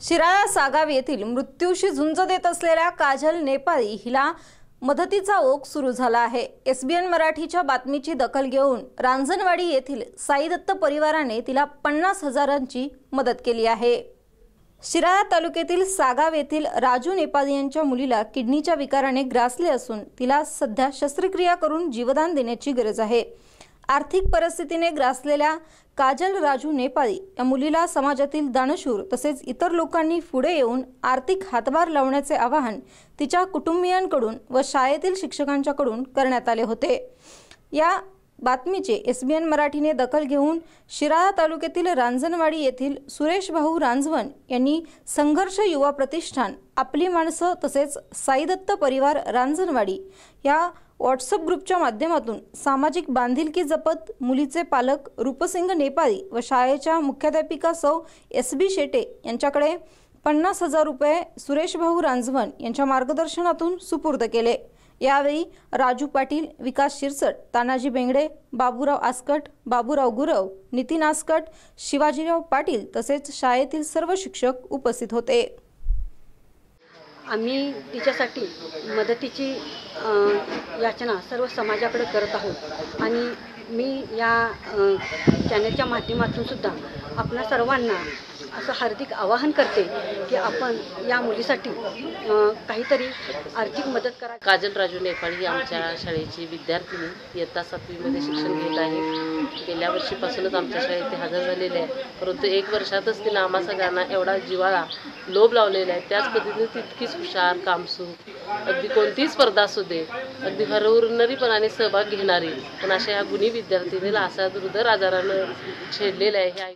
शिराळा सागाव येथील मृत्यूशी झुंज देत असलेल्या काजल नेपाळी हिला मदतीचा ओघ सुरू झाला आहे. एस बी एन मराठीच्या बातमीची दखल घेऊन रांजणवाडी येथील साईदत्त परिवाराने तिला पन्नास हजारांची मदत केली आहे. शिराळा तालुक्यातील सागाव येथील राजू नेपाळी यांच्या मुलीला किडनीच्या विकाराने ग्रासले असून तिला सध्या शस्त्रक्रिया करून जीवदान देण्याची गरज आहे. आर्थिक परिस्थितीने ग्रासलेल्या काजल राजू नेपाळी या मुलीला समाजातील दानशूर तसेच इतर लोकांनी पुढे येऊन आर्थिक हातभार लावण्याचे आवाहन तिच्या कुटुंबियांकडून व शाळेतील शिक्षकांच्याकडून करण्यात आले होते. या बातमीचे एस बी एन मराठीने दखल घेऊन शिराळा तालुक्यातील रांजणवाडी येथील सुरेश भाऊ रांजवन यांनी संघर्ष युवा प्रतिष्ठान आपली माणसं तसेच साईदत्त परिवार रांजणवाडी या व्हॉट्सअप ग्रुपच्या माध्यमातून सामाजिक बांधिलकी जपत मुलीचे पालक रूपसिंग नेपाळी व शाळेच्या मुख्याध्यापिका सौ एस बी शेटे यांच्याकडे पन्नास हजार रुपये सुरेश भाऊ रांजवन यांच्या मार्गदर्शनातून सुपूर्द केले. यावेळी राजू पाटील विकास शिरसट तानाजी बेंगडे बाबूराव आसकट बाबूराव गुरव नितीन आसकट शिवाजीराव पाटील तसेच शाळेतील सर्व शिक्षक उपस्थित होते. आम्ही तिच्यासाठी मदतीची याचना सर्व समाजाकडे करत आहोत. आणि मी या चॅनलच्या माध्यमातून सुद्धा आपल्या सर्वांना असं हार्दिक आवाहन करते की आपण या मुलीसाठी काहीतरी आर्थिक मदत करा. काजल राजू नेपाळी ही आमच्या शाळेची विद्यार्थिनी. इयत्ता सातवीमध्ये शिक्षण घेत आहे. गेल्या वर्षीपासूनच आमच्या शाळेत ते हजर झालेले आहे. परंतु एक वर्षातच तिला आम्हा सगळ्यांना एवढा जिवाळा लोभ लावलेला आहे. त्याच पद्धतीने तितकीच हुशार कामसू अगदी कोणतीही स्पर्धा असू दे अगदी हरहुन्नरीपणाने सहभाग घेणारी पण अशा ह्या गुणी विद्यार्थिनीला असा दुर्धर आजारानं छेडलेलं आहे हे